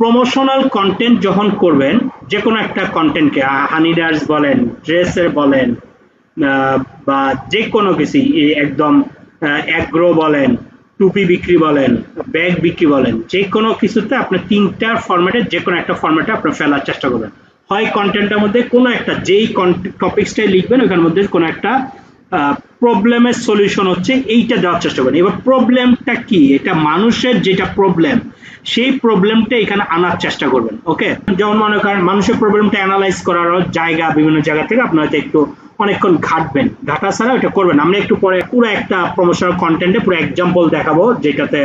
Promotional content যখন করবেন যে কোনো একটা কন্টেন্টকে হানিডার্স বলেন ড্রেসের বলেন বা যে কোনো কিছু একদম অ্যাগ্রো বলেন, টুপি বিক্রি বলেন ব্যাগ বিক্রি বলেন যে কোনো কিছুতে আপনার তিনটা ফরম্যাটে যে কোনো একটা ফরম্যাটে আপনার ফেলার চেষ্টা করবেন। হয় কন্টেন্টের মধ্যে কোনো একটা, যেই টপিক্সটাই লিখবেন ওখানের মধ্যে কোনো একটা প্রবলেমের সলিউশন হচ্ছে এইটা দেওয়ার চেষ্টা করেন। এবার প্রবলেমটা কি? এটা মানুষের যেটা প্রবলেম সেই প্রবলেমটা এখানে আনার চেষ্টা করবেন ওকে যেমন মনে করেন মানুষের প্রবলেমটা অ্যানালাইজ করার জায়গা বিভিন্ন জায়গা থেকে আপনার একটু অনেকক্ষণ ঘাটবেন। ঘাটা ছাড়া ওটা করবেন। আমরা একটু পরে পুরো একটা প্রমোশনাল কন্টেন্টে পুরো এক্সাম্পল দেখাবো, যেটাতে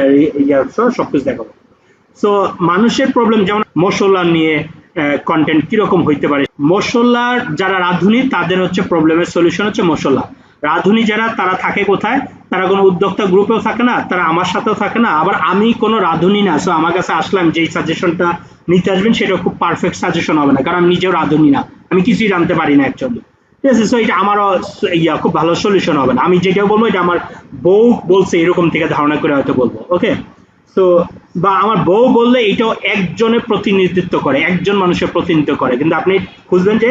সবকিছু দেখাবো। সো মানুষের প্রবলেম যেমন মশলা নিয়ে কন্টেন্ট কীরকম হইতে পারে? মশলার যারা রাঁধুনি, তাদের হচ্ছে প্রবলেমের সলিউশন হচ্ছে মশলা। রাঁধুনি যারা, তারা থাকে কোথায়? তারা কোনো উদ্যোক্তা গ্রুপেও থাকে না, তারা আমার সাথেও থাকে না। আবার আমি কোনো রাঁধুনি না সো আমার কাছে আসলাম, যেই সাজেশনটা নিতে আসবেন, সেটা খুব পারফেক্ট সাজেশন হবে না, কারণ আমি নিজেও রাঁধুনি না। আমি কিছুই জানতে পারি না অ্যাকচুয়ালি ঠিক আছে সো এটা আমারও ইয়া, খুব ভালো সলিউশন হবে না। আমি যেটা বলব, এটা আমার বউ বলছে, এরকম থেকে ধারণা করে হয়তো বলব ওকে তো, বা আমার বউ বললে এটাও একজনের প্রতিনিধিত্ব করে, একজন মানুষের প্রতিনিধিত্ব করে। কিন্তু আপনি খুঁজবেন যে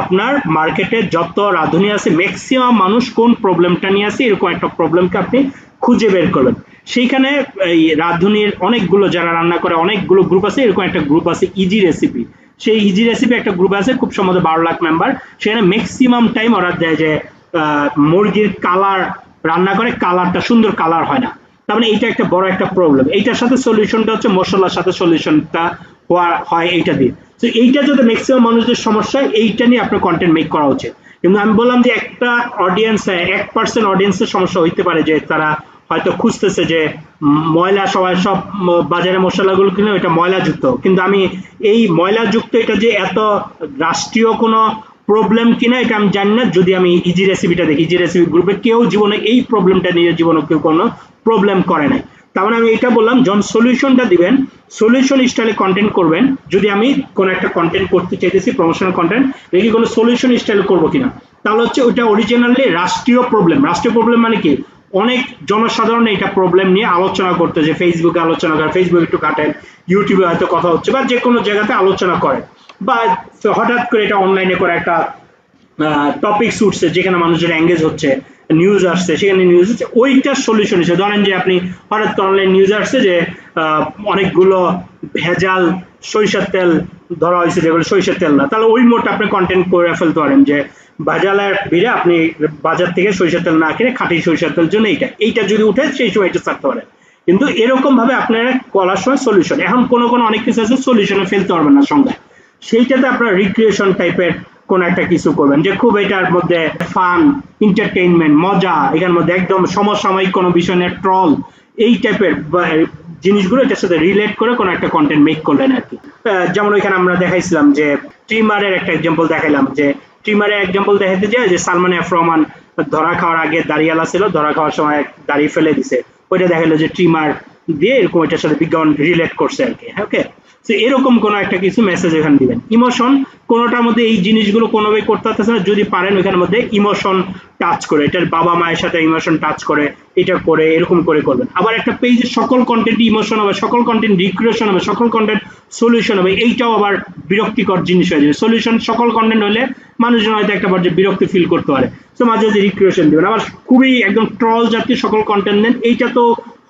আপনার মার্কেটে যত রাঁধুনি আছে ম্যাক্সিমাম মানুষ কোন প্রবলেমটা নিয়ে আছে, এরকম একটা প্রবলেমকে আপনি খুঁজে বের করবেন। সেইখানে এই রাঁধুনির অনেকগুলো, যারা রান্না করে, অনেকগুলো গ্রুপ আছে, এরকম একটা গ্রুপ আছে ইজি রেসিপি সেই ইজি রেসিপি একটা গ্রুপ আছে, খুব সম্ভবত বারো লাখ মেম্বার সেখানে ম্যাক্সিমাম টাইম ওরা দেয় যে মুরগির কালার রান্না করে কালারটা সুন্দর কালার হয় না। তার মানে এইটা একটা বড় একটা প্রবলেম এইটার সাথে সলিউশনটা হচ্ছে মশলার সাথে সলিউশনটা হওয়া, হয় এইটা দিয়ে। তো এইটা যদি ম্যাক্সিমাম মানুষদের সমস্যা এইটা নিয়ে আপনার কন্টেন্ট মেক করা উচিত। কিন্তু আমি বললাম যে একটা অডিয়েন্স এক পার্সেন্ট অডিয়েন্সের সমস্যা হইতে পারে যে তারা হয়তো খুঁজতেছে যে ময়লা সবাই সব বাজারে মশলাগুলো কিনে এটা ময়লাযুক্ত। কিন্তু আমি এই ময়লাযুক্ত, এটা যে এত রাষ্ট্রীয় কোনো প্রবলেম কিনা এটা আমি জানি না। যদি আমি ইজি রেসিপিটা দেখি ইজি রেসিপি গ্রুপে কেউ জীবনে এই প্রবলেমটা নিজের জীবনে কেউ কোনো প্রবলেম করে নাই। তার মানে আমি এটা বললাম, যখন সলিউশনটা দিবেন সলিউশন স্টাইলে কন্টেন্ট করবেন, যদি আমি কোনো একটা কন্টেন্ট করতে চাইতেছি প্রমোশনাল কন্টেন্ট দেখি কোনো সলিউশন স্টাইল করব কিনা। তাহলে হচ্ছে ওইটা অরিজিনালি রাষ্ট্রীয় প্রবলেম রাষ্ট্রীয় প্রবলেম মানে কি? অনেক জনসাধারণ এটা প্রবলেম নিয়ে আলোচনা করতে যে ফেসবুকে আলোচনা করে ফেসবুক একটু কাটেন ইউটিউবে হয়তো কথা হচ্ছে বা যে কোনো জায়গাতে আলোচনা করে বা হঠাৎ করে এটা অনলাইনে করে একটা টপিকস উঠছে যেখানে মানুষের এঙ্গেজ হচ্ছে নিউজ আসছে, সেখানে নিউজ হচ্ছে ওইটার সলিউশন হিসেবে, ধরেন যে আপনি হঠাৎ অনলাইন নিউজ আসছে যে অনেকগুলো ভেজাল সরিষার তেল ধরা হয়েছে, যেগুলো সরিষার তেল না, তাহলে ওই মোট আপনি কন্টেন্ট করে ফেলতে পারেন যে বাজারের ভিড়ে আপনি বাজার থেকে সরিষার তেল না কিনে খাঁটি সরিষার তেল জন্য এইটা এইটা যদি উঠে সেই সময় এটা ছাড়তে পারেন। কিন্তু এরকম ভাবে আপনারা করার সময় সলিউশন এখন কোনো কোনো অনেক কিছু আছে সলিউশনে ফেলতে পারবেন না সংজ্ঞায় সেইটাতে আপনার রিক্রিয়েশন টাইপের কোন একটা কিছু করবেন, যে খুব এটার মধ্যে ফান এন্টারটেইনমেন্ট মজা এখান মধ্যে একদম সমসাময়িক কোনো বিষয় নিয়ে ট্রল এই টাইপের জিনিসগুলো এটার সাথে রিলেট করে কোনো একটা কন্টেন্ট মেক করলেন আর কি। যেমন ওইখানে আমরা দেখাইছিলাম যে ট্রিমারের একটা এক্সাম্পল দেখাইলাম যে ট্রিমারের এক্সাম্পল দেখাতে যায় যে সালমান এফ রহমান ধরা খাওয়ার আগে দাঁড়িয়ালা ছিল, ধরা খাওয়ার সময় দাঁড়িয়ে ফেলে দিছে। ওইটা দেখাল যে ট্রিমার দিয়ে এরকম এটার সাথে বিজ্ঞাপন রিলেট করছে আর কি হ্যাঁ ওকে তো এরকম কোনো একটা কিছু মেসেজ এখানে দিবেন। ইমোশন কোনোটার মধ্যে এই জিনিসগুলো কোনোভাবে করতে পারতেছে না। যদি পারেন ওইখানের মধ্যে ইমোশন টাচ করে, এটার বাবা মায়ের সাথে ইমোশন টাচ করে, এটা করে, এরকম করে করবেন। আবার একটা পেজে সকল কন্টেন্ট ইমোশন হবে, সকল কন্টেন্ট রিক্রিয়েশন হবে, সকল কন্টেন্ট সলিউশন হবে, এইটাও আবার বিরক্তিকর জিনিস হয়ে যাবে। সলিউশন সকল কন্টেন্ট হলে মানুষজন হয়তো একটা পর্যায়ে বিরক্তি ফিল করতে পারে। তো মাঝে মাঝে রিক্রিয়েশন দিবেন। আবার খুবই একদম ট্রল জাতীয় সকল কন্টেন্ট দেন এইটা তো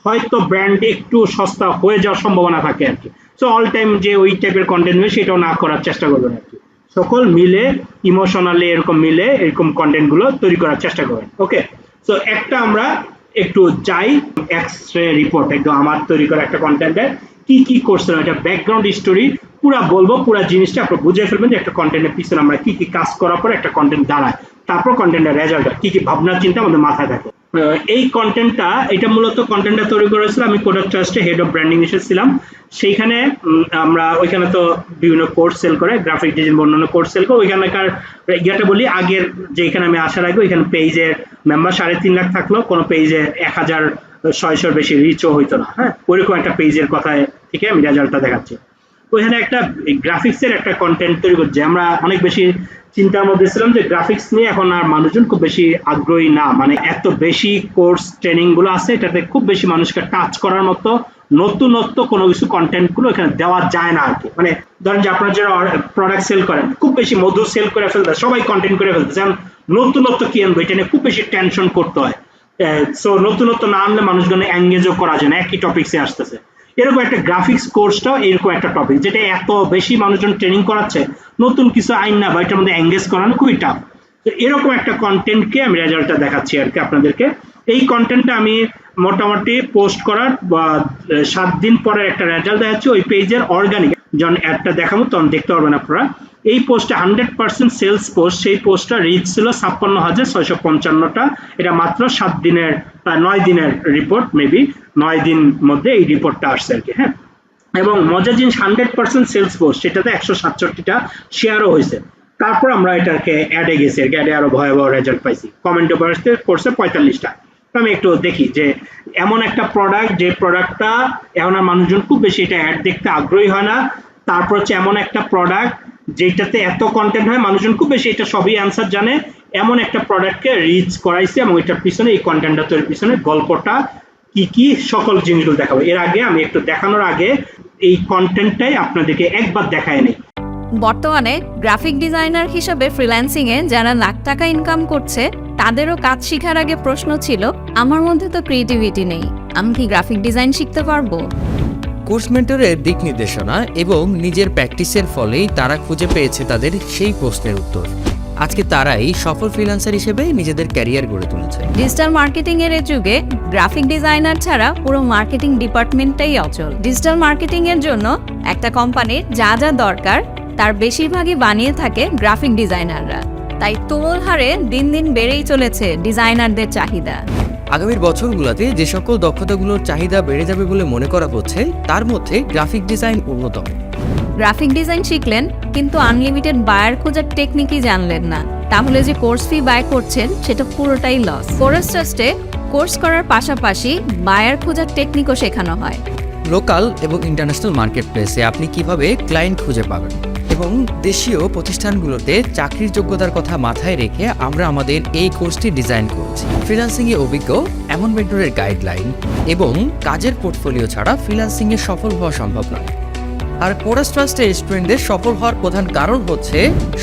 হয়তো ব্র্যান্ড একটু সস্তা হয়ে যাওয়ার সম্ভাবনা থাকে আর কি। সো অল টাইম যে ওই টাইপের কন্টেন্ট হবে সেটাও না করার চেষ্টা করবেন আর কি। সকল মিলে ইমোশনালি এরকম মিলে, এরকম কন্টেন্টগুলো তৈরি করার চেষ্টা করবেন। ওকে সো একটা আমরা একটু যাই এক্স রে রিপোর্ট একদম আমার তৈরি করা একটা কন্টেন্টের কি কি করছে এটা ব্যাকগ্রাউন্ড স্টোরি পুরা বলব, পুরা জিনিসটা আপনার বুঝে ফেলবেন যে একটা কন্টেন্টের পিছনে আমরা কি কি কাজ করার পর একটা কন্টেন্ট দাঁড়ায়। তারপর কন্টেন্টের রেজাল্ট কি কি ভাবনা, চিন্তা আমাদের মাথায় থাকে। এই কন্টেন্টটা এটা মূলত কন্টেন্টটা তৈরি করেছিলাম আমি কোডাক ট্রাস্টে হেড অফ ব্র্যান্ডিং এসেছিলাম সেইখানে আমরা ওইখানে তো বিভিন্ন কোর্স সেল করে গ্রাফিক ডিজাইন অন্যান্য কোর্স সেল করে, ওইখানকার, ইয়েটা বলি, আগের যেখানে আমি আসার আগে ওইখানে পেজের মেম্বার সাড়ে তিন লাখ থাকল, কোনো পেজে এক হাজার ছয়শোর বেশি রিচও হইতো না হ্যাঁ? ওইরকম একটা পেজের কথায় থেকে আমি রেজাল্টটা দেখাচ্ছি। ওইখানে একটা গ্রাফিক্সের একটা কন্টেন্ট তৈরি করছে। আমরা অনেক বেশি চিন্তার মধ্যে ছিলাম যে গ্রাফিক্স নিয়ে এখন আর মানুষজন খুব বেশি আগ্রহী না। মানে এত বেশি কোর্স ট্রেনিংগুলো আছে, এটাতে খুব বেশি মানুষকে টাচ করার মতো নতুনত্ব কোনো কিছু কন্টেন্টগুলো এখানে দেওয়া যায় না আর কি মানে ধরেন যে আপনারা যারা প্রোডাক্ট সেল করেন, খুব বেশি মধু সেল করে ফেলতে সবাই কন্টেন্ট করে ফেলতে যেমন নতুনত্ব কি আনব, এটা নিয়ে খুব বেশি টেনশন করতে হয়। সো নতুনত্ব না আনলে মানুষজন এঙ্গেজও করা যায় না, একই টপিক্সে আসতেছে। এরকম একটা গ্রাফিক্স কোর্সটাও এরকম একটা টপিক যেটা এত বেশি মানুষজন ট্রেনিং করাচ্ছে, নতুন কিছু আইন না বা এটার মধ্যে এঙ্গেজ করানো খুবই টাফ তো এরকম একটা কন্টেন্টকে আমি রেজাল্টটা দেখাচ্ছি আর কি আপনাদেরকে। এই কন্টেন্টটা আমি মোটামুটি পোস্ট করার বা সাত দিন পরে একটা রেজাল্ট দেখাচ্ছি, ওই পেজের অর্গানিক যখন অ্যাডটা দেখাবো, তখন দেখতে পারবেন আপনারা। এই পোস্টটা হান্ড্রেড পার্সেন্ট সেলস পোস্ট সেই পোস্টটা রিচ ছিল ছাপ্পান্ন হাজার ছয়শো পঞ্চান্নটা। এটা মাত্র সাত দিনের নয় দিনের রিপোর্ট মেবি নয় দিন মধ্যে এই রিপোর্টটা আসছে আর কি হ্যাঁ? এবং মজার জিনিস হান্ড্রেড পার্সেন্ট সেলস পোস্ট সেটাতে একশো সাতষট্টিটা শেয়ারও হয়েছে। তারপর আমরা এটাকে অ্যাডে গেছি আর কি অ্যাডে আরও ভয়াবহ রেজাল্ট পাইছি। কমেন্টে করছে পঁয়তাল্লিশটা। আমি একটু দেখি যে এমন একটা প্রোডাক্ট যে প্রোডাক্টটা এখন আর মানুষজন খুব বেশি এটা অ্যাড দেখতে আগ্রহী হয় না। তারপর হচ্ছে এমন একটা প্রোডাক্ট যেটাতে এত কন্টেন্ট হয়, মানুষজন খুব বেশি এটা সবই অ্যান্সার জানে। এমন একটা প্রোডাক্টকে রিচ করাইছে এবং এটার পিছনে এই কন্টেন্টটা তৈরির পিছনে গল্পটা, কি কি সকল জিনিসগুলো দেখাবো। এর আগে আমি একটু দেখানোর আগে এই কন্টেন্টটাই আপনাদেরকে একবার দেখায় নেই। বর্তমানে গ্রাফিক ডিজাইনার হিসেবে ফ্রিল্যান্সিংয়ে যারা লাখ টাকা ইনকাম করছে তাদেরও কাজ শেখার আগে প্রশ্ন ছিল আমার মধ্যে তো ক্রিয়েটিভিটি নেই আমি কি গ্রাফিক ডিজাইন শিখতে পারব? কোর্স মেন্টরের দিক নির্দেশনা এবং নিজের প্র্যাকটিসের ফলেই তারা খুঁজে পেয়েছে তাদের সেই প্রশ্নের উত্তর। আজকে তারাই সফল ফ্রিল্যান্সার হিসেবে নিজেদের ক্যারিয়ার গড়ে তুলেছে। ডিজিটাল মার্কেটিং এর যুগে গ্রাফিক ডিজাইনার ছাড়া পুরো মার্কেটিং ডিপার্টমেন্টটাই অচল। ডিজিটাল মার্কেটিং এর জন্য একটা কোম্পানির যা যা দরকার তার বেশিরভাগই বানিয়ে থাকে গ্রাফিক ডিজাইনাররা তাই তুমুল হারে দিন দিন বেড়েই চলেছে ডিজাইনারদের চাহিদা। আগামীর বছরগুলোতে যে সকল দক্ষতাগুলোর চাহিদা বেড়ে যাবে বলে মনে করা হচ্ছে তার মধ্যে গ্রাফিক ডিজাইন অন্যতম। গ্রাফিক ডিজাইন শিখলেন কিন্তু আনলিমিটেড বায়ার খোঁজার টেকনিকই জানলেন না। তাহলে যে কোর্স ফি বাই করছেন সেটা পুরোটাই লস কোর্স ট্রাস্টে কোর্স করার পাশাপাশি বায়ার খোঁজার টেকনিকও শেখানো হয়। লোকাল এবং ইন্টারন্যাশনাল মার্কেট প্লেসে আপনি কীভাবে ক্লায়েন্ট খুঁজে পাবেন? এবং দেশীয় প্রতিষ্ঠানগুলোতে চাকরির যোগ্যতার কথা মাথায় রেখে আমরা আমাদের এই কোর্সটি ডিজাইন করেছি। ফ্রিল্যান্সিংয়ে অভিজ্ঞ, এমন মেন্টরের গাইডলাইন এবং কাজের পোর্টফোলিও ছাড়া ফ্রিল্যান্সিংয়ে সফল হওয়া সম্ভব নয়। আর কোরাস ট্রাস্টের স্টুডেন্টদের সফল হওয়ার প্রধান কারণ হচ্ছে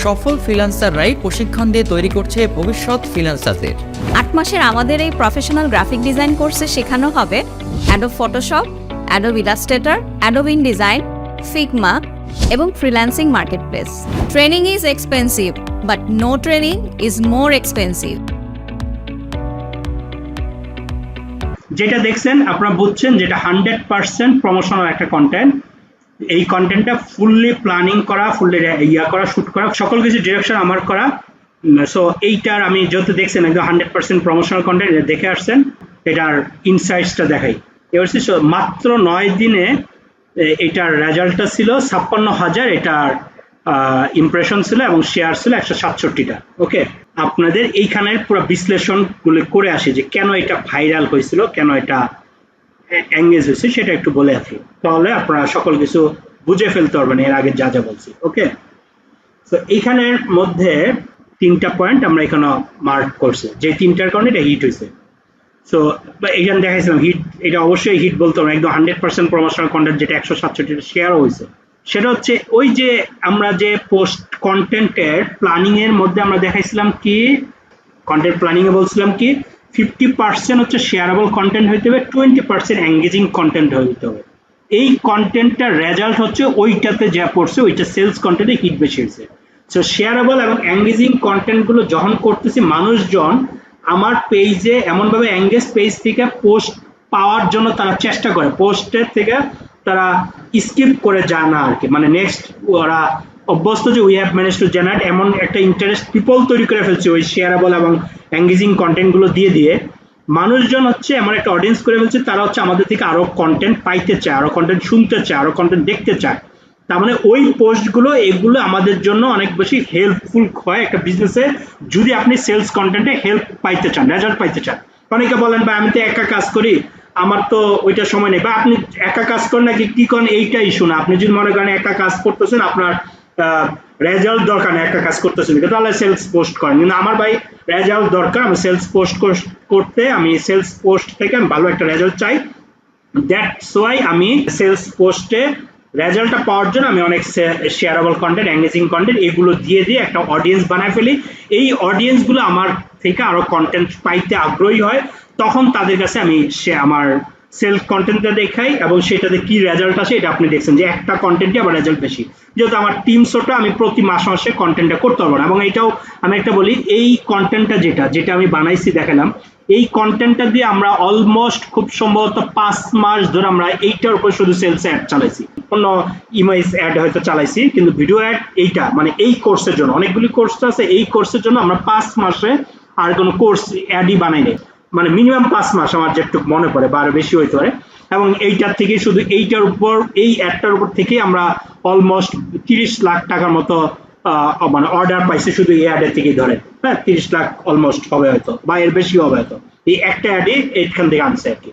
সফল ফ্রিল্যান্সাররাই প্রশিক্ষণ দিয়ে তৈরি করছে ভবিষ্যৎ ফ্রিল্যান্সারদের। আট মাসের আমাদের এই প্রফেশনাল গ্রাফিক ডিজাইন কোর্সে শেখানো হবে Adobe Photoshop Adobe Illustrator Adobe InDesign Figma এবং freelancing marketplace training is expensive but no training is more expensive যেটা দেখছেন, আপনারা বুঝছেন যেটা হান্ড্রেড পার্সেন্ট প্রমোশনাল একটা কন্টেন্ট এই কন্টেন্টটা ফুললি প্ল্যানিং করা ফুললি ইয়া করা শুট করা, সকল কিছু ডিরেকশন আমার করা। সো এইটার আমি যেহেতু দেখছেন, একদম হান্ড্রেড পার্সেন্ট প্রমোশনাল কন্টেন্ট দেখে আসছেন, এটার ইনসাইটসটা দেখাই। এবার মাত্র নয় দিনে এটার রেজাল্টটা ছিল ছাপ্পান্ন হাজার, এটার ইমপ্রেশন ছিল এবং শেয়ার ছিল একশো সাতষট্টিটা, ওকে? আপনাদের এইখানের পুরো বিশ্লেষণগুলো করে আসে যে কেন এটা ভাইরাল হয়েছিল, কেন এটা এঙ্গেজ হয়েছে, সেটা একটু বলে আসি। তাহলে আপনারা সকল কিছু বুঝে ফেলতে পারবেন, এর আগে যা যা বলছি, ওকে? তো এইখানের মধ্যে তিনটা পয়েন্ট আমরা এখানে মার্ক করছি, যে তিনটার কারণে এটা হিট হয়েছে। সো এখানে দেখাইছিলাম হিট এটা অবশ্যই হিট বলতে হবে একদম হান্ড্রেড পার্সেন্ট প্রমোশনাল কন্টেন্ট যেটা একশো সাতষট্টি শেয়ারও হয়েছে। সেটা হচ্ছে ওই যে আমরা যে পোস্ট কন্টেন্টের প্ল্যানিং এর মধ্যে আমরা দেখাইছিলাম কি কন্টেন্ট প্ল্যানিং এ বলছিলাম কি ফিফটি পার্সেন্ট হচ্ছে শেয়ারেবল কন্টেন্ট হইতে হবে টোয়েন্টি পার্সেন্ট এঙ্গেজিং কন্টেন্ট হইতে হবে। এই কন্টেন্টটার রেজাল্ট হচ্ছে ওইটাতে যা পড়ছে, ওইটা সেলস কন্টেন্টে হিট বেশি হয়েছে। সো শেয়ারেবল এবং এঙ্গেজিং কন্টেন্টগুলো যখন করতেছি মানুষজন আমার পেজে এমনভাবে এঙ্গেজ পেজ থেকে পোস্ট পাওয়ার জন্য তারা চেষ্টা করে। পোস্টের থেকে তারা স্কিপ করে যায় না আর কি মানে নেক্সট ওরা অভ্যস্ত যে we have manage to generate এমন একটা ইন্টারেস্ট পিপল তৈরি করে ফেলছে ওই শেয়ারেবল এবং এঙ্গেজিং কন্টেন্টগুলো দিয়ে দিয়ে। মানুষজন হচ্ছে এমন একটা অডিয়েন্স করে ফেলছে, তারা হচ্ছে আমাদের থেকে আরও কন্টেন্ট পাইতে চায়, আরও কন্টেন্ট শুনতে চায়, আরও কন্টেন্ট দেখতে চায়। তার মানে ওই পোস্টগুলো এগুলো আমাদের জন্য অনেক বেশি হেল্পফুল হয় একটা বিজনেসে যদি আপনি সেলস কন্টেন্টে হেল্প পাইতে চান রেজাল্ট পাইতে চান। অনেকে বলেন, ভাই, আমি তো একা কাজ করি, আমার তো ওইটা সময় নেই। বা আপনি একা কাজ করেন নাকি, কি করেন, এইটা ইস্যু না। আপনি যদি মনে করেন একা কাজ করতেছেন, আপনার রেজাল্ট দরকার না একা কাজ করতেছেন। তাহলে সেলস পোস্ট করেন। কিন্তু আমার ভাই রেজাল্ট দরকার, আমি সেলস পোস্ট করতে, আমি সেলস পোস্ট থেকে আমি ভালো একটা রেজাল্ট চাই। দ্যাটস ওয়াই আমি সেলস পোস্টে রেজাল্টটা পাওয়ার জন্য আমি অনেক শেয়ারেবল কন্টেন্ট এঙ্গেজিং কন্টেন্ট এগুলো দিয়ে দিয়ে একটা অডিয়েন্স বানায় ফেলি। এই অডিয়েন্সগুলো আমার থেকে আরও কন্টেন্ট পাইতে আগ্রহী হয়। তখন তাদের কাছে আমি সে আমার সেলফ কন্টেন্টটা দেখাই এবং সেটাতে কি রেজাল্ট আসে এটা আপনি দেখছেন যে একটা কন্টেন্টই আবার রেজাল্ট বেশি। যেহেতু আমার টিম শোটা আমি প্রতি মাস মাসে কন্টেন্টটা করতে পারব না। এবং এটাও আমি একটা বলি, এই কন্টেন্টটা যেটা যেটা আমি বানাইছি দেখালাম, এই কন্টেন্টটা দিয়ে আমরা অলমোস্ট খুব সম্ভবত পাঁচ মাস ধরে আমরা এইটার উপর শুধু সেলস অ্যাড চালাইছি। অন্য ইমেজ অ্যাড হয়তো চালাইছি, কিন্তু ভিডিও অ্যাড এইটা মানে এই কোর্সের জন্য। অনেকগুলি কোর্স আছে, এই কোর্সের জন্য আমরা পাঁচ মাসে আর কোনো কোর্স অ্যাডই বানাই নাই। মানে মিনিমাম পাঁচ মাস আমার যেটুকু মনে পড়ে, বা আরও বেশি হইতে পারে। এবং এইটার থেকে শুধু এইটার উপর, এই অ্যাডটার উপর থেকেই আমরা অলমোস্ট তিরিশ লাখ টাকার মতো মানে অর্ডার পাইছে শুধু এই অ্যাডের থেকেই ধরে। হ্যাঁ তিরিশ লাখ অলমোস্ট হবে হয়তো, বা এর বেশি হবে হয়তো। এই একটা অ্যাডে এইখান থেকে আনছে আর কি।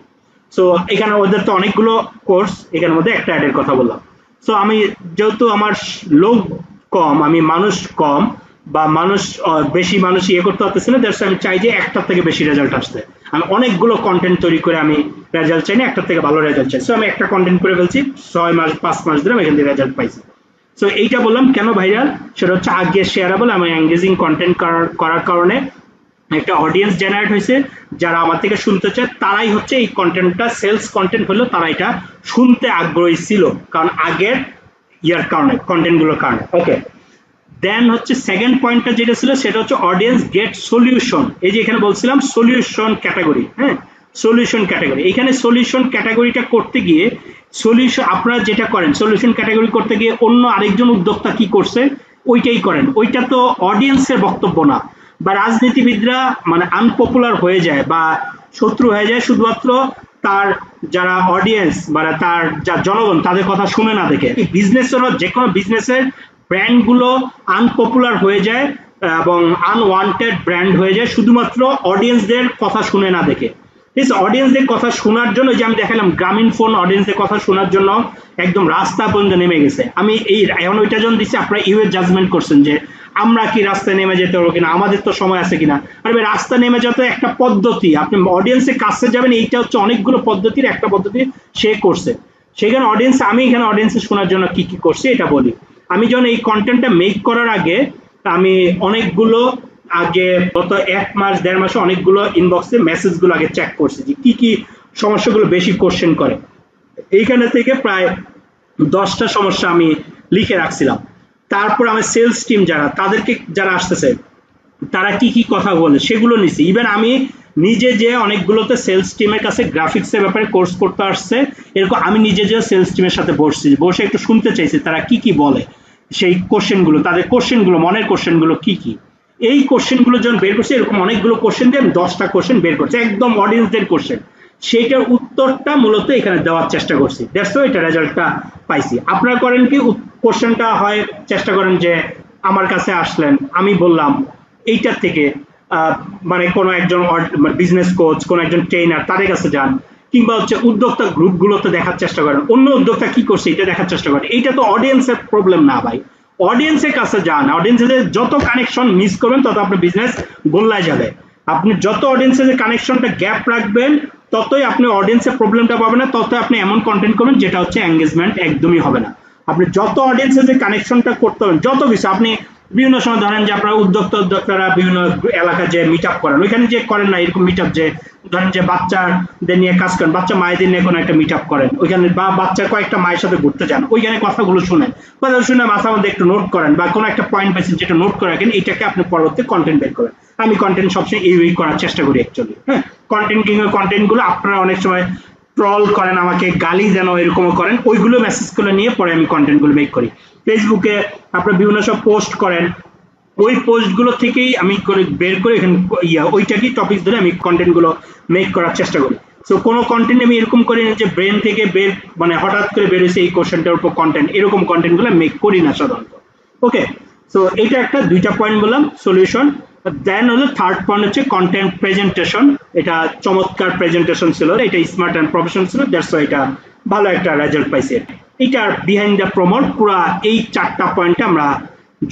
সো এখানে ওদের তো অনেকগুলো কোর্স এখানের মধ্যে একটা অ্যাডের কথা বললাম। সো আমি যেহেতু আমার লোক কম, আমি মানুষ কম বা মানুষ বেশি মানুষ ইয়ে করতে পারতেছে না দ্যাটস আমি চাই যে একটার থেকে বেশি রেজাল্ট আসতে। আমি অনেকগুলো কন্টেন্ট তৈরি করে আমি রেজাল্ট চাই না, একটার থেকে ভালো রেজাল্ট চাই। সো আমি একটা কন্টেন্ট করে ফেলছি, ছয় মাস, পাঁচ মাস ধরে আমি এখান থেকে রেজাল্ট পাইছি। সো এইটা বললাম, কেন ভাইরাল সেটা হচ্ছে আগে শেয়ারেবল আমি এঙ্গেজিং কন্টেন্ট করার কারণে একটা অডিয়েন্স জেনারেট হয়েছে, যারা আমার থেকে শুনতে চায়, তারাই হচ্ছে এই কন্টেন্টটা সেলস কন্টেন্ট হলেও তারা এটা শুনতে আগ্রহী ছিল, কারণ আগের ইয়ার কারণে কন্টেন্টগুলোর কারণে। ওকে দেন হচ্ছে সেকেন্ড পয়েন্টটা যেটা ছিল, সেটা হচ্ছে অডিয়েন্স গেট সলিউশন এই যে এখানে বলছিলাম সলিউশন ক্যাটাগরি হ্যাঁ? সলিউশন ক্যাটাগরি এখানে সলিউশন ক্যাটাগরিটা করতে গিয়ে সলিউশন আপনারা যেটা করেন সলিউশন ক্যাটাগরি করতে গিয়ে অন্য আরেকজন উদ্যোক্তা কি করছে? ওইটাই করেন। ওইটা তো অডিয়েন্সের বক্তব্য না। বা রাজনীতিবিদরা মানে আনপপুলার হয়ে যায় বা শত্রু হয়ে যায়, শুধুমাত্র তার যারা অডিয়েন্স মানে তার যা জনগণ, তাদের কথা শুনে না দেখে। বিজনেসেরও যে কোনো বিজনেসের ব্র্যান্ডগুলো আনপপুলার হয়ে যায় এবং আনওয়ান্টেড ব্র্যান্ড হয়ে যায়, শুধুমাত্র অডিয়েন্সদের কথা শুনে না দেখে। ঠিক আছে অডিয়েন্সদের কথা শোনার জন্য যে আমি দেখালাম গ্রামীণ ফোন অডিয়েন্সদের কথা শোনার জন্য একদম রাস্তা পর্যন্ত নেমে গেছে। আমি এই এখন ওইটা যখন দিচ্ছি, আপনারা ইউএস জাজমেন্ট করছেন যে আমরা কি রাস্তায় নেমে যেতে পারব কিনা, আমাদের তো সময় আছে কিনা। আরে রাস্তা নেমে যাওয়া একটা পদ্ধতি। আপনি অডিয়েন্সের কাছে যাবেন, এইটা হচ্ছে অনেকগুলো পদ্ধতির একটা পদ্ধতি সে করছে। সেখানে অডিয়েন্স আমি এখানে অডিয়েন্সে শোনার জন্য কি কি করছি এটা বলি। আমি যখন এই কন্টেন্টটা মেক করার আগে, আমি অনেকগুলো আগে গত এক মাস, দেড় মাসে অনেকগুলো ইনবক্সে মেসেজগুলো আগে চেক করছি যে কি কি সমস্যাগুলো বেশি কোশ্চেন করে। এইখানে থেকে প্রায় দশটা সমস্যা আমি লিখে রাখছিলাম। তারপর আমার সেলস টিম যারা, তাদেরকে যারা আসতেছে, তারা কি কি কথা বলে সেগুলো নিছি। ইভেন আমি নিজে যে অনেকগুলোতে সেলস টিমের কাছে গ্রাফিক্সের ব্যাপারে কোর্স করতে আসছে, এরকম আমি নিজে যে সেলস টিমের সাথে বসছি, বসে একটু শুনতে চাইছি তারা কি কি বলে, সেই কোশ্চেনগুলো তাদের কোশ্চেনগুলো মনের কোশ্চেনগুলো কি কি? এই কোশ্চেনগুলো যখন বের করছে, এরকম অনেকগুলো কোশ্চেন দিয়ে আমি দশটা কোশ্চেন বের করছি, একদম অডিয়েন্সদের কোশ্চেন সেইটার উত্তরটা মূলত এখানে দেওয়ার চেষ্টা করছি। দেখছ এটা রেজাল্টটা পাইছি। আপনারা করেন কি কোশ্চেনটা হয়, চেষ্টা করেন যে, আমার কাছে আসলেন, আমি বললাম, এইটার থেকে মানে কোনো একজন বিজনেস কোচ কোন একজন ট্রেনার তাদের কাছে যান, কিংবা হচ্ছে উদ্যোক্তা গ্রুপগুলোতে দেখার চেষ্টা করেন। অন্য উদ্যোক্তা কি করছে এটা দেখার চেষ্টা করেন। এইটা তো অডিয়েন্সের প্রবলেম না ভাই। অডিয়েন্সের কাছে যান। অডিয়েন্সের যত কানেকশন মিস করবেন, তত আপনার বিজনেস গোল্লায় যাবে। আপনি যত অডিয়েন্সের কানেকশনটা গ্যাপ রাখবেন, ততই আপনি অডিয়েন্সের প্রবলেমটা পাবেন না, ততই আপনি এমন কন্টেন্ট করবেন যেটা হচ্ছে এঙ্গেজমেন্ট একদমই হবে না। আপনি যত অডিয়েন্সের যে কানেকশনটা করতে হবেন যত কিছু আপনি বিভিন্ন সময় ধরেন যে আপনারা উদ্যোক্তা উদ্যোক্তারা বিভিন্ন এলাকা যে মিট আপ করেন, ওইখানে যে করেন না, এরকম মিট আপ যে, ধরেন যে বাচ্চাদের নিয়ে কাজ করেন, বাচ্চা মায়েদের নিয়ে কোনো একটা মিট আপ করেন, ওইখানে বা বাচ্চা কয়েকটা মায়ের সাথে ঘুরতে যান, ওইখানে কথাগুলো শুনেন, কথা শুনে মাথার মধ্যে একটু নোট করেন বা কোনো একটা পয়েন্ট পাইছেন যেটা নোট করে রাখেন এইটাকে আপনি পরবর্তী কন্টেন্ট বের করেন। আমি কন্টেন্ট সবসময় এই ওই করার চেষ্টা করি অ্যাকচুয়ালি হ্যাঁ? কন্টেন্ট কিংবা কন্টেন্টগুলো আপনারা অনেক সময় ট্রল করেন, আমাকে গালি যেন এরকমও করেন, ওইগুলো মেসেজগুলো নিয়ে পরে আমি কন্টেন্টগুলো মেক করি। ফেসবুকে আপনারা বিভিন্ন সব পোস্ট করেন। ওই পোস্টগুলো থেকেই আমি করে বের করে এখানে, ইয়া, ওইটাকেই টপিক ধরে আমি কন্টেন্টগুলো মেক করার চেষ্টা করি। সো কোনো কন্টেন্ট আমি এরকম করি না যে ব্রেন থেকে বের মানে হঠাৎ করে বেরোছে এই কোশ্চেনটার উপর কন্টেন্ট এরকম কন্টেন্টগুলো মেক করি না সাধারণত। ওকে সো এটা একটা, দুইটা পয়েন্ট বললাম সলিউশন দেন হলো থার্ড পয়েন্ট হচ্ছে কন্টেন্ট প্রেজেন্টেশন এটা চমৎকার প্রেজেন্টেশন ছিল। এটা স্মার্ট অ্যান্ড প্রফেশন ছিল। দ্যাটস এটা ভালো একটা রেজাল্ট পাইছে। এইটার বিহাইন্ড দ্য প্রমোট পুরা এই চারটা পয়েন্টে আমরা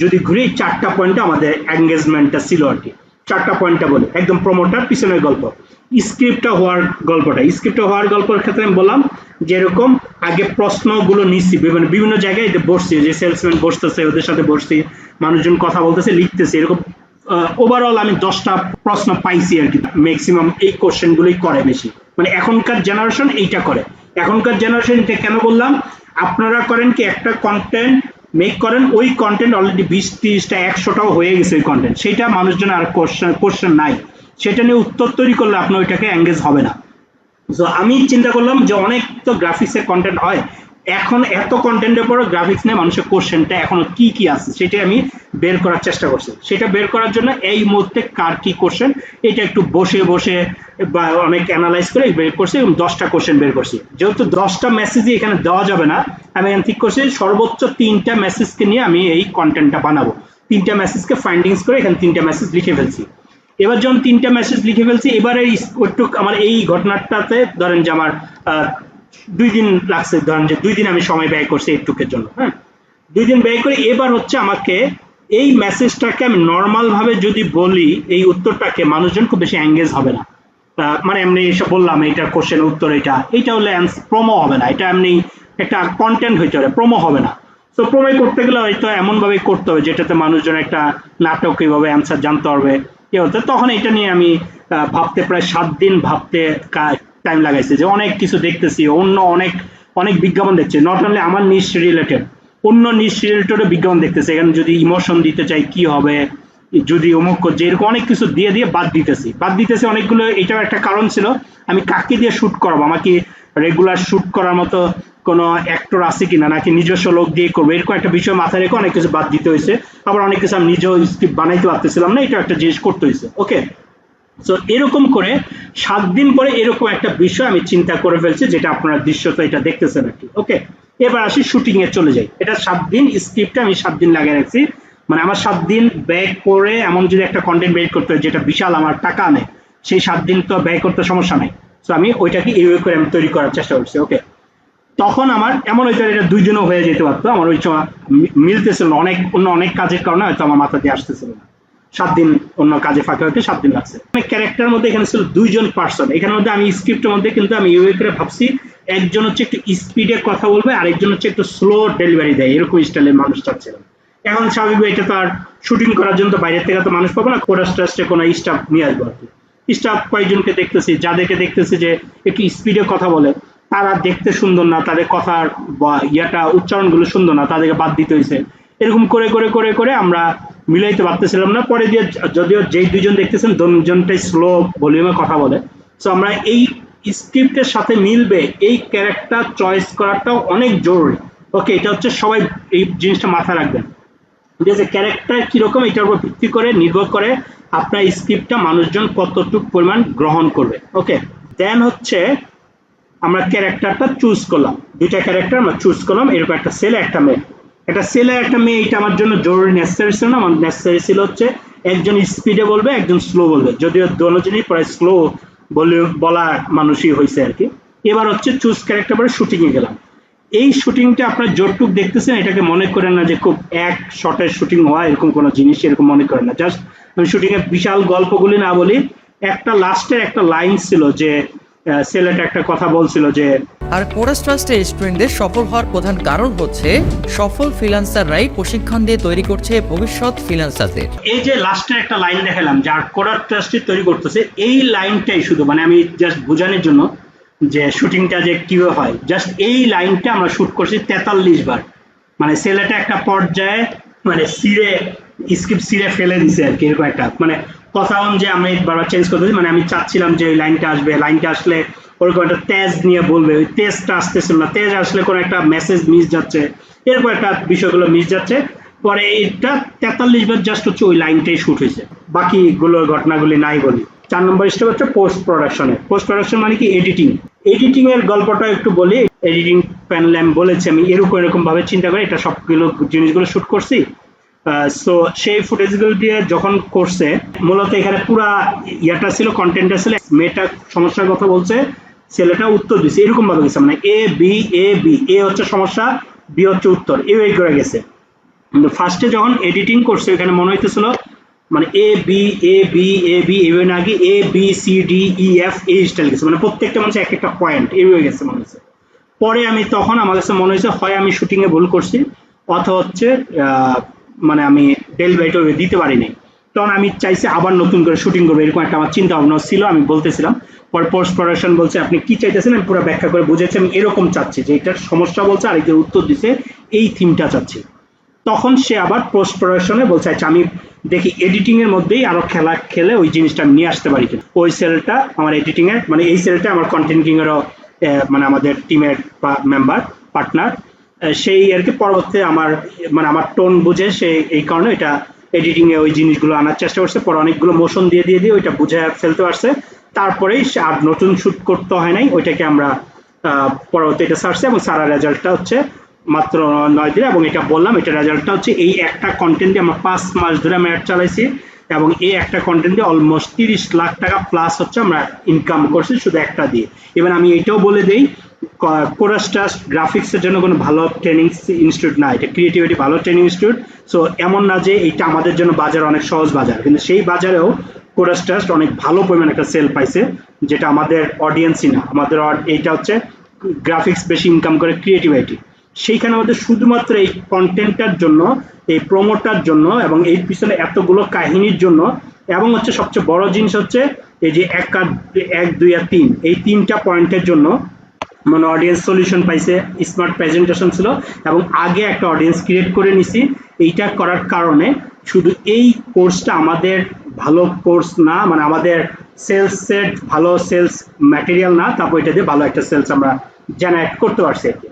যদি ঘুরি চারটা পয়েন্টে আমাদের এঙ্গেজমেন্টটা ছিল আর কি। চারটা পয়েন্টটা বলি, একদম প্রমোটার পিছনের গল্প। স্ক্রিপ্টটা হওয়ার গল্পটা। স্ক্রিপ্টটা হওয়ার গল্পের ক্ষেত্রে আমি বললাম, যেরকম আগে প্রশ্নগুলো নিচ্ছি বিভিন্ন বিভিন্ন জায়গায় বসছি, যে সেলসম্যান বসতেছে, ওদের সাথে বসছি, মানুষজন কথা বলতেছে, লিখতেছে, এরকম ওভারঅল আমি দশটা প্রশ্ন পাইছি আর কি। ম্যাক্সিমাম এই কোশ্চেন গুলোই করে বেশি। মানে এখনকার জেনারেশন এইটা করে। এখনকার জেনারেশন এটা কেন বললাম? আপনারা করেন কি, একটা কন্টেন্ট মেক করেন, ওই কন্টেন্ট অলরেডি বিশ, তিরিশটা, একশোটাও হয়ে গেছে ওই কন্টেন্ট সেটা মানুষজন আর কোশ্চেন কোশ্চেন নাই। সেটা নিয়ে উত্তর তৈরি করলে আপনার ওইটাকে এঙ্গেজ হবে না। তো আমি চিন্তা করলাম যে অনেক তো গ্রাফিক্সের কন্টেন্ট হয় এখন এত কন্টেন্টের পরে গ্রাফিক্স নিয়ে মানুষের কোশ্চেনটা এখনও কি কি আছে, সেটা আমি বের করার চেষ্টা করছি। সেটা বের করার জন্য এই মুহূর্তে কার কি কোশ্চেন এটা একটু বসে বসে বা অনেক অ্যানালাইজ করে বের করছি এবং দশটা কোশ্চেন বের করছি। যেহেতু দশটা মেসেজই এখানে দেওয়া যাবে না, আমি এখানে ঠিক করছি সর্বোচ্চ তিনটা মেসেজকে নিয়ে আমি এই কন্টেন্টটা বানাবো। তিনটা মেসেজকে ফাইন্ডিংস করে এখানে তিনটা মেসেজ লিখে ফেলছি। এবার যখন তিনটা মেসেজ লিখে ফেলছি এবারে একটু আমার এই ঘটনাটাতে ধরেন যে আমার দুই দিন লাগছে ধরেন যে দুই দিন আমি সময় ব্যয় করছি এইটুকের জন্য হ্যাঁ? দুই দিন ব্যয় করে এবার হচ্ছে আমাকে এই মেসেজটাকে আমি নর্মাল ভাবে যদি বলি, এই উত্তরটাকে মানুষজন খুব বেশি এঙ্গেজ হবে না। মানে এমনি এসে বললাম এইটার কোশ্চেন উত্তর এটা এইটা হলে প্রোমো হবে না। এটা এমনি একটা কন্টেন্ট হইতে হবে প্রোমো হবে না। তো প্রোমো করতে গেলে হয়তো এমন ভাবে করতে হবে, যেটাতে মানুষজন একটা নাটক এইভাবে অ্যান্সার জানতে পারবে। কি হতো তখন এটা নিয়ে আমি ভাবতে প্রায় সাত দিন ভাবতে টাইম লাগাইছে, যে অনেক কিছু দেখতেছি, অন্য অনেক অনেক বিজ্ঞাপন দেখছে। নট অনলি আমার নিশ রিলেটেড অন্য নিশ রিলেটেড বিজ্ঞাপন দেখতেছে। এখানে যদি ইমোশন দিতে চাই, কি হবে? যদি অমুক করছে এরকম অনেক কিছু দিয়ে দিয়ে বাদ দিতেছি। বাদ দিতেছি অনেকগুলো, এটাও একটা কারণ ছিল, আমি কাকে দিয়ে শুট করব? আমাকে রেগুলার শুট করার মতো কোনো অ্যাক্টর আছে কিনা? নাকি নিজস্ব লোক দিয়ে করব? এরকম একটা বিষয় মাথায় রেখে অনেক কিছু বাদ দিতে হয়েছে। আবার অনেক কিছু আমি নিজেও স্ক্রিপ্ট বানাইতে পারতেছিলাম না এটা একটা জিনিস করতে হয়েছে। ওকে তো এরকম করে সাত দিন পরে এরকম একটা বিষয় আমি চিন্তা করে ফেলছি, যেটা আপনারা দৃশ্যত এটা দেখতেছেন আর কি। ওকে এবার আসি শুটিং এ চলে যাই। এটা সাত দিন স্ক্রিপ্টে আমি সাত দিন লাগিয়ে রাখছি। মানে আমার সাত দিন ব্যয় করে এমন যদি একটা কন্টেন্ট বের করতে হয়, যেটা বিশাল আমার টাকা নেয় সেই সাত দিন তো ব্যয় করতে সমস্যা নাই। তো আমি ওইটাকে এইভাবে করে আমি তৈরি করার চেষ্টা করছি ওকে তখন আমার এমন হয়তো এটা দুই দিনও হয়ে যেতে পারতো। আমার ওই সময় মিলতেছিল অনেক, অন্য অনেক কাজের কারণে হয়তো আমার মাথা দিয়ে আসতেছিল না। সাত দিন অন্য কাজে ফাঁকা হতে সাত দিন লাগছে। অনেক ক্যারেক্টার মধ্যে এখানে ছিল দুইজন পার্সন এখানে মধ্যে আমি স্ক্রিপ্টের মধ্যে কিন্তু আমি এইভাবে করে ভাবছি, একজন হচ্ছে একটু স্পিডে কথা বলবে আর একজন হচ্ছে একটু স্লো ডেলিভারি দেয়, এরকম স্টাইলের মানুষ চাচ্ছিলাম এখন স্বাভাবিক এটা তো আর শুটিং করার জন্য তো বাইরের থেকে তো মানুষ পাবো না কোরাস ট্রাস্টে কোনো স্টাফ নিয়ে আসব আর কি। স্টাফ কয়েকজনকে দেখতেছি, যাদেরকে দেখতেছি যে একটু স্পিডে কথা বলে, তারা দেখতে সুন্দর না, তাদের কথার ইয়াটা উচ্চারণগুলো সুন্দর না, তাদেরকে বাদ দিতে হয়েছে এরকম করে করে করে করে আমরা মিলাইতে পারতেছিলাম না। পরে দিয়ে যদিও যেই দুজন দেখতেছেন দুজনটাই স্লো ভলিউমে কথা বলে। তো আমরা এই স্ক্রিপ্টের সাথে মিলবে, এই ক্যারেক্টার চয়েস করাটাও অনেক জরুরি। ওকে এটা হচ্ছে সবাই এই জিনিসটা মাথায় রাখবেন। যে যে ক্যারেক্টার কীরকম, এটার উপর ভিত্তি করে নির্ভর করে আপনার স্ক্রিপ্টটা মানুষজন কতটুকু পরিমাণ গ্রহণ করবে। ওকে দেন হচ্ছে আমরা ক্যারেক্টারটা চুজ করলাম। দুইটা ক্যারেক্টার আমরা চুজ করলাম, এরকম একটা ছেলে একটা মেয়ে একটা ছেলে একটা মেয়ে, এটা আমার জন্য জরুরি নেসেসারি ছিল না, আমার নেসেসারি ছিল হচ্ছে একজন স্পিডে বলবে, একজন স্লো বলবে। যদিও দুজনই প্রায় স্লো বলে, বলা মানুষই হয়েছে আর কি। এবার হচ্ছে চুজ ক্যারেক্টার পরে শুটিংয়ে গেলাম। এই শুটিংটা আপনার জোরটুক দেখতেছেন, এটাকে মনে করেন না যে খুব এক শটের শুটিং হওয়া, এরকম কোনো জিনিস এরকম মনে করেন না। জাস্ট আমি শুটিংয়ের বিশাল গল্পগুলি না বলি, একটা লাস্টের একটা লাইন ছিল যে ছেলেটা একটা কথা বলছিল যে আর কোরাস ট্রাস্টের স্টুডেন্টদের সফল হওয়ার প্রধান কারণ হচ্ছে সফল ফ্রিল্যান্সাররাই প্রশিক্ষণ দিয়ে তৈরি করছে ভবিষ্যৎ ফ্রিল্যান্সারদের। এই যে লাস্টের একটা লাইন দেখালাম যার কোডার ট্রাস্টটি তৈরি করতেছে এই লাইনটাই শুধু মানে আমি জাস্ট বোঝানোর জন্য যে শুটিংটা যে কীভাবে হয় জাস্ট এই লাইনটা আমরা শুট করছি তেতাল্লিশ বার। মানে ছেলেটা একটা পর্যায়ে মানে সিরে স্ক্রিপ্ট সিরে ফেলে দিছে আর কি এরকম একটা। মানে কথা অনুযায়ী আমি বারবার চেঞ্জ করতেছি মানে আমি চাচ্ছিলাম যে ওই লাইনটা আসবে। লাইনটা আসলে ওরকম একটা তেজ নিয়ে বলবে। ওই তেজটা আসতেছিল না। তেজ আসলে কোনো একটা মেসেজ মিস যাচ্ছে। এরকম একটা বিষয়গুলো মিস যাচ্ছে। পরে এটা তেতাল্লিশ বার জাস্ট হচ্ছে ওই লাইনটাই শুট হয়েছে। বাকিগুলোর ঘটনাগুলি নাই বলি। চার নম্বর স্টেপ হচ্ছে পোস্ট প্রোডাকশনে পোস্ট প্রোডাকশন মানে কি? এডিটিং এডিটিং এর গল্পটা একটু বলি। এডিটিং প্যানেল আমি বলেছি, আমি এরকম এরকম ভাবে চিন্তা করে এটা সবগুলো জিনিসগুলো শুট করছি। সো সেই ফুটেজগুলো দিয়ে যখন করছে, মূলত এখানে পুরা ইয়াটা ছিল কন্টেন্টটা ছিল, মেয়েটা সমস্যার কথা বলছে, ছেলেটা উত্তর দিচ্ছে এরকম ভাবে গেছে মানে এ বি এ বি এ হচ্ছে সমস্যা বি হচ্ছে উত্তর, এই করে গেছে। কিন্তু ফার্স্টে যখন এডিটিং করছে, এখানে মনে হইতেছিল মানে A B A B A B এভাবে আগে A B C D E F এই স্টাইল গেছে মানে প্রত্যেকটা মানুষ এক একটা পয়েন্ট এইভাবে গেছে মনে হচ্ছে পরে আমি তখন, আমার কাছে মনে হয়েছে হয় আমি শুটিং এ ভুল করছি, অথবা হচ্ছে মানে আমি ডেল বাইট দিতে পারিনি। তখন আমি চাইছি আবার নতুন করে শুটিং করব, এরকম একটা আমার চিন্তা ভাবনা ছিল, আমি বলতেছিলাম। পরে পোস্ট প্রোডাকশন বলছে, আপনি কি চাইতেছেন? আমি পুরো ব্যাখ্যা করে বুঝেছি আমি এরকম চাচ্ছি যে এটার সমস্যা বলছে আর এটার উত্তর দিছে, এই থিমটা চাচ্ছি। তখন সে আবার পোস্ট প্রোডাকশনে বলছে আচ্ছা আমি দেখি এডিটিং এর মধ্যেই আরও খেলা খেলে ওই জিনিসটা আমি নিয়ে আসতে পারি কিনা। ওই সেলটা আমার এডিটিং এর মানে এই সেলটা আমার কন্টেন্ট কিং এরও মানে আমাদের টিমের মেম্বার পার্টনার সেই আর কি পরবর্তীতে আমার মানে আমার টোন বুঝে সে এই কারণে এটা এডিটিং এ ওই জিনিসগুলো আনার চেষ্টা করছে। পরে অনেকগুলো মোশন দিয়ে দিয়ে দিয়ে ওইটা বুঝে ফেলতে পারছে। তারপরেই আর নতুন শুট করতে হয় নাই। ওইটাকে আমরা পরবর্তী এটা সারছে এবং সারা রেজাল্টটা হচ্ছে মাত্র নয় দিন। এবং এটা বললাম, এটা রেজাল্টটা হচ্ছে এই একটা কন্টেন্ট দিয়ে আমরা পাঁচ মাস ধরে আমরা অ্যাড চালাইছি এবং এই একটা কন্টেন্ট দিয়ে অলমোস্ট তিরিশ লাখ টাকা প্লাস হচ্ছে আমরা ইনকাম করছি শুধু একটা দিয়ে। এবার আমি এটাও বলে দিই কোরাস্টাস গ্রাফিক্সের জন্য কোনো ভালো ট্রেনিং ইনস্টিটিউট না এটা ক্রিয়েটিভিটি ভালো ট্রেনিং ইনস্টিটিউট সো এমন না যে এইটা আমাদের জন্য বাজার অনেক সহজ বাজার। কিন্তু সেই বাজারেও কোরাস্টাস অনেক ভালো পরিমাণে একটা সেল পাইছে, যেটা আমাদের অডিয়েন্সই না। আমাদের এইটা হচ্ছে গ্রাফিক্স বেশি ইনকাম করে ক্রিয়েটিভিটি সেইখানে আমাদের শুধুমাত্র এই কন্টেন্টটার জন্য, এই প্রমোটার জন্য এবং এই পিছনে এতগুলো কাহিনীর জন্য এবং হচ্ছে সবচেয়ে বড় জিনিস হচ্ছে, এই যে এক এক, দুই আর তিন, এই তিনটা পয়েন্টের জন্য মানে অডিয়েন্স সলিউশন পাইছে স্মার্ট প্রেজেন্টেশন ছিল, এবং আগে একটা অডিয়েন্স ক্রিয়েট করে নিছি। এইটা করার কারণে শুধু এই কোর্সটা আমাদের ভালো কোর্স না মানে আমাদের সেলস সেট ভালো সেলস ম্যাটেরিয়াল না, তারপর এটা দিয়ে ভালো একটা সেলস আমরা জেনারেট করতে পারছি আর কি।